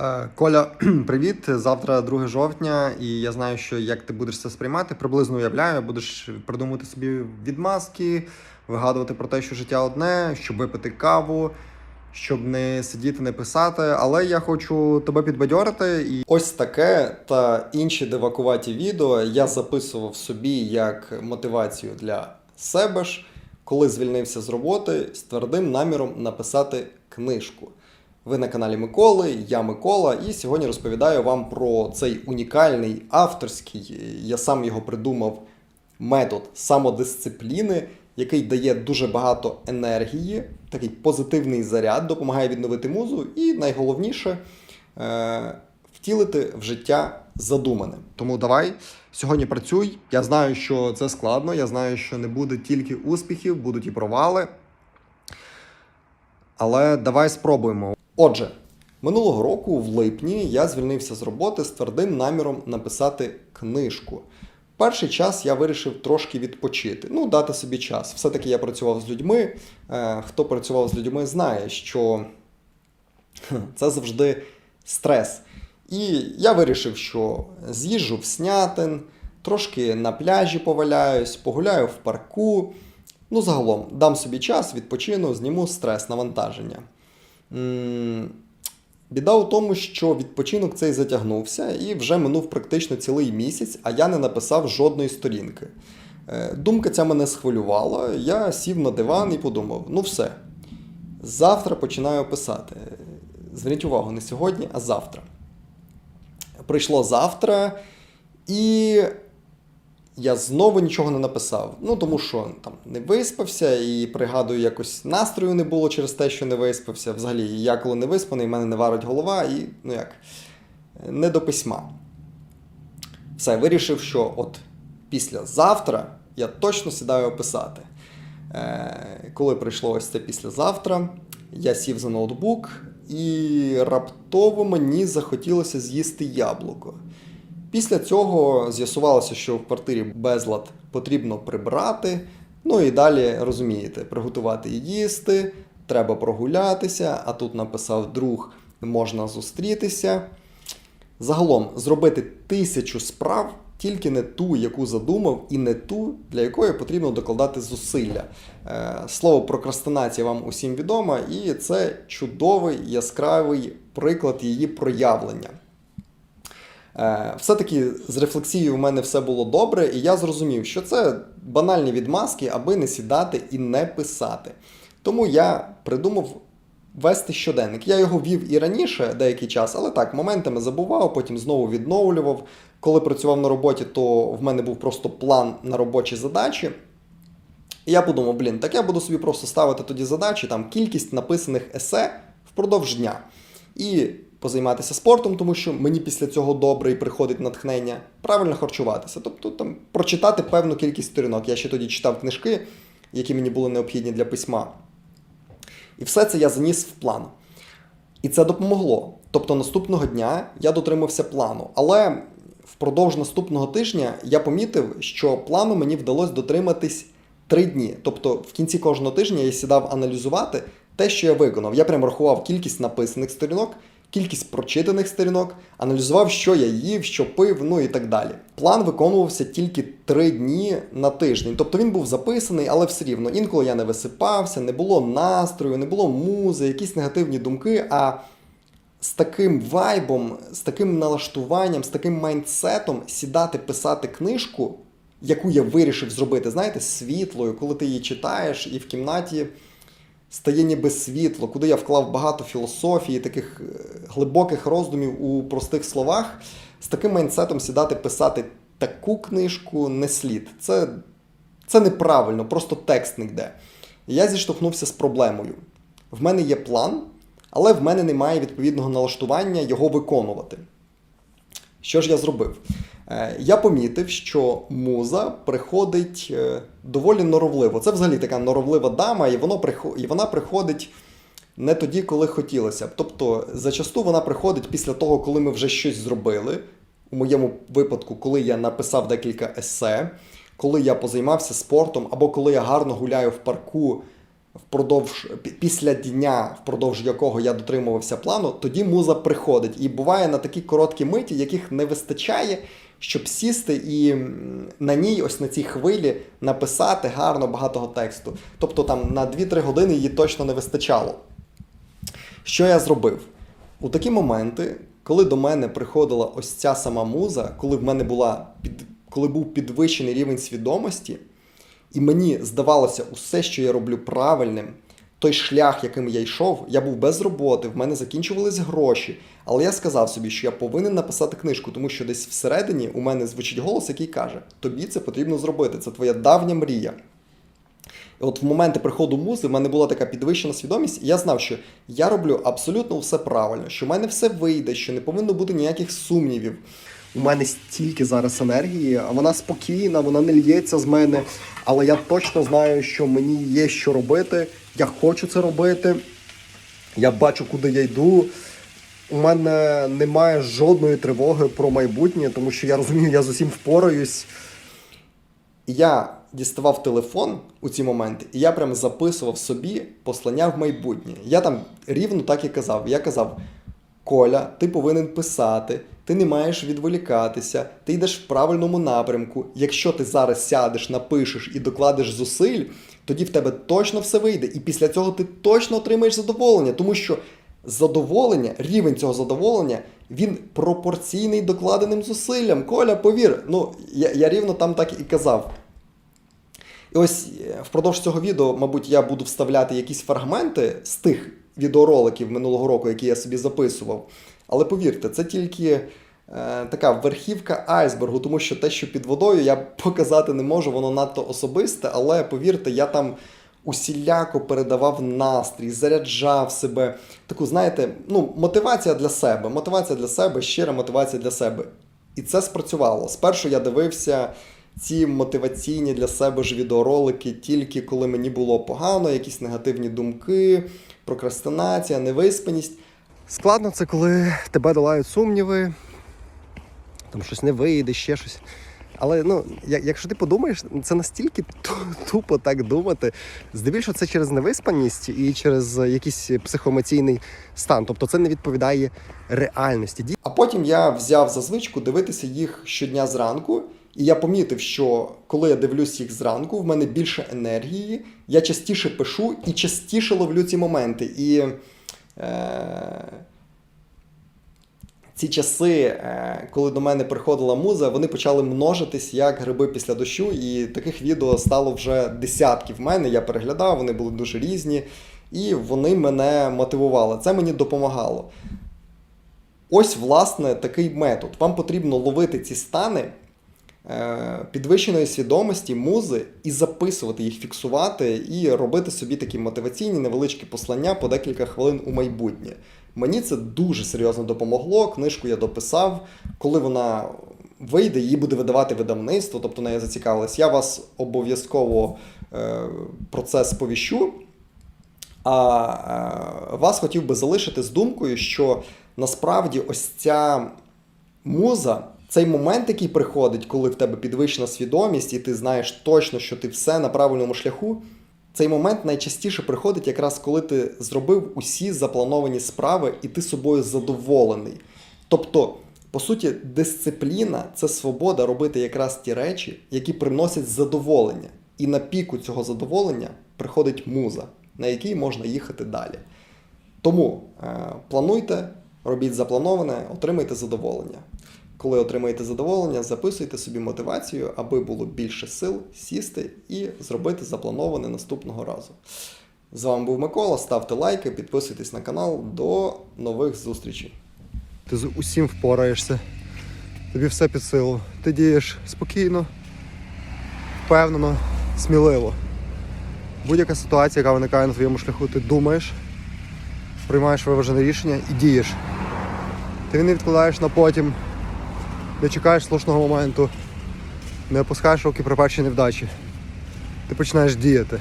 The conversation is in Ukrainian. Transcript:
Е, Коля, привіт. Завтра 2 жовтня, і я знаю, що як ти будеш це сприймати, приблизно уявляю, будеш придумувати собі відмазки, вигадувати про те, що життя одне, щоб випити каву, щоб не сидіти, не писати. Але я хочу тебе підбадьорити. І ось таке та інші дивакуваті відео я записував собі як мотивацію для себе ж, коли звільнився з роботи з твердим наміром написати книжку. Ви на каналі Миколи, я Микола, і сьогодні розповідаю вам про цей унікальний авторський, я сам його придумав, метод самодисципліни, який дає дуже багато енергії, такий позитивний заряд, допомагає відновити музу, і найголовніше е- втілити в життя задумане. Тому давай сьогодні працюй. Я знаю, що це складно, я знаю, що не буде тільки успіхів, будуть і провали. Але давай спробуємо. Отже, минулого року, в липні, я звільнився з роботи з твердим наміром написати книжку. Перший час я вирішив трошки відпочити, ну, дати собі час. Все-таки я працював з людьми. Е, Хто працював з людьми, знає, що це завжди стрес. І я вирішив, що з'їжджу в снятин, трошки на пляжі поваляюсь, погуляю в парку. Ну, загалом, дам собі час, відпочину, зніму стрес, навантаження. Біда у тому, що відпочинок цей затягнувся і вже минув практично цілий місяць, а я не написав жодної сторінки. Е, Думка ця мене схвилювала. Я сів на диван і подумав: ну все, завтра починаю писати. Зверніть увагу, не сьогодні, а завтра. Прийшло завтра, і я знову нічого не написав. Ну, тому що там не виспався, і пригадую, якось настрою не було через те, що не виспався. Взагалі, я коли не виспаний, в мене не варить голова, і ну як, не до письма. Все, вирішив, що от післязавтра я точно сідаю писати. Е, коли прийшло ось це післязавтра, я сів за ноутбук, і раптово мені захотілося з'їсти яблуко. Після цього з'ясувалося, що в квартирі безлад потрібно прибрати. Ну і далі розумієте, приготувати і їсти, треба прогулятися, а тут написав друг, можна зустрітися. Загалом зробити тисячу справ, тільки не ту, яку задумав, і не ту, для якої потрібно докладати зусилля. Е, Слово прокрастинація вам усім відомо, і це чудовий яскравий приклад її проявлення. Е, Все-таки з рефлексією в мене все було добре, і я зрозумів, що це банальні відмазки, аби не сідати і не писати. Тому я придумав вести щоденник. Я його вів і раніше деякий час, але так, моментами забував, потім знову відновлював. Коли працював на роботі, то в мене був просто план на робочі задачі. І я подумав, блін, так я буду собі просто ставити тоді задачі, там кількість написаних есе впродовж дня. І позайматися спортом, тому що мені після цього добре і приходить натхнення, правильно харчуватися. Тобто там прочитати певну кількість сторінок. Я ще тоді читав книжки, які мені були необхідні для письма. І все це я заніс в план. І це допомогло. Тобто наступного дня я дотримався плану. Але впродовж наступного тижня я помітив, що плану мені вдалося дотриматись три дні. Тобто в кінці кожного тижня я сідав аналізувати те, що я виконав. Я прям рахував кількість написаних сторінок, кількість прочитаних сторінок, аналізував, що я їв, що пив, ну і так далі. План виконувався тільки три дні на тиждень. Тобто він був записаний, але все рівно. Інколи я не висипався, не було настрою, не було музи, якісь негативні думки. А з таким вайбом, з таким налаштуванням, з таким майндсетом сідати писати книжку, яку я вирішив зробити, знаєте, світлою, коли ти її читаєш, і в кімнаті стає ніби світло, куди я вклав багато філософії, таких е, глибоких роздумів у простих словах. З таким майндсетом сідати писати таку книжку не слід. Це, це неправильно, просто текст не йде. Я зіштовхнувся з проблемою. В мене є план, але в мене немає відповідного налаштування його виконувати. Що ж я зробив? Е, Я помітив, що муза приходить е, доволі норовливо. Це взагалі така норовлива дама, і, воно і вона приходить не тоді, коли хотілося б. Тобто, зачасту вона приходить після того, коли ми вже щось зробили. У моєму випадку, коли я написав декілька есе, коли я позаймався спортом, або коли я гарно гуляю в парку впродовж після дня, впродовж якого я дотримувався плану, тоді муза приходить. І буває на такі короткі миті, яких не вистачає, щоб сісти і на ній, ось на цій хвилі, написати гарно багатого тексту. Тобто там на 2-3 години її точно не вистачало. Що я зробив? У такі моменти, коли до мене приходила ось ця сама муза, коли в мене була під, коли був підвищений рівень свідомості, і мені здавалося, усе, що я роблю правильним, той шлях, яким я йшов, я був без роботи, в мене закінчувались гроші. Але я сказав собі, що я повинен написати книжку, тому що десь всередині у мене звучить голос, який каже: тобі це потрібно зробити, це твоя давня мрія. І от в моменти приходу музи в мене була така підвищена свідомість, і я знав, що я роблю абсолютно все правильно, що в мене все вийде, що не повинно бути ніяких сумнівів. У мене стільки зараз енергії, а вона спокійна, вона не лється з мене. Але я точно знаю, що мені є що робити. Я хочу це робити. Я бачу, куди я йду. У мене немає жодної тривоги про майбутнє, тому що я розумію, я з усім впораюсь. Я діставав телефон у ці моменти, і я прям записував собі послання в майбутнє. Я там рівно так і казав. Я казав: Коля, ти повинен писати, ти не маєш відволікатися, ти йдеш в правильному напрямку. Якщо ти зараз сядеш, напишеш і докладеш зусиль, тоді в тебе точно все вийде. І після цього ти точно отримаєш задоволення, тому що задоволення, рівень цього задоволення, він пропорційний докладеним зусиллям. Коля, повір, ну я, я рівно там так і казав. І ось е, впродовж цього відео, мабуть, я буду вставляти якісь фрагменти з тих відеороликів минулого року, які я собі записував. Але повірте, це тільки е, така верхівка айсбергу, тому що те, що під водою, я показати не можу, воно надто особисте, але повірте, я там усіляко передавав настрій, заряджав себе. Таку, знаєте, ну, мотивація для себе, мотивація для себе, щира мотивація для себе. І це спрацювало. Спершу я дивився ці мотиваційні для себе ж відеоролики тільки коли мені було погано, якісь негативні думки, прокрастинація, невиспаність. Складно це, коли тебе долають сумніви, там щось не вийде, ще щось. Але ну, якщо ти подумаєш, це настільки тупо так думати. Здебільшого це через невиспаність і через якийсь психоемоційний стан. Тобто це не відповідає реальності. А потім я взяв за звичку дивитися їх щодня зранку. І я помітив, що коли я дивлюсь їх зранку, в мене більше енергії, я частіше пишу і частіше ловлю ці моменти. І е, ці часи, е, коли до мене приходила муза, вони почали множитись як гриби після дощу, і таких відео стало вже десятки в мене. Я переглядав, вони були дуже різні, і вони мене мотивували. Це мені допомагало. Ось, власне, такий метод. Вам потрібно ловити ці стани підвищеної свідомості, музи і записувати їх, фіксувати і робити собі такі мотиваційні невеличкі послання по декілька хвилин у майбутнє. Мені це дуже серйозно допомогло. Книжку я дописав. Коли вона вийде, її буде видавати видавництво, тобто нею зацікавилась. Я вас обов'язково е, про це сповіщу. А е, вас хотів би залишити з думкою, що насправді ось ця муза, цей момент, який приходить, коли в тебе підвищена свідомість, і ти знаєш точно, що ти все на правильному шляху. Цей момент найчастіше приходить якраз коли ти зробив усі заплановані справи, і ти собою задоволений. Тобто, по суті, дисципліна це свобода робити якраз ті речі, які приносять задоволення. І на піку цього задоволення приходить муза, на якій можна їхати далі. Тому е, плануйте, робіть заплановане, отримайте задоволення. Коли отримаєте задоволення, записуйте собі мотивацію, аби було більше сил сісти і зробити заплановане наступного разу. З вами був Микола. Ставте лайки, підписуйтесь на канал. До нових зустрічей. Ти з усім впораєшся. Тобі все під силу. Ти дієш спокійно, впевнено, сміливо. Будь-яка ситуація, яка виникає на твоєму шляху, ти думаєш, приймаєш виважене рішення і дієш. Ти не відкладаєш на потім, не чекаєш слушного моменту, не опускаєш руки при першій невдачі. Ти починаєш діяти.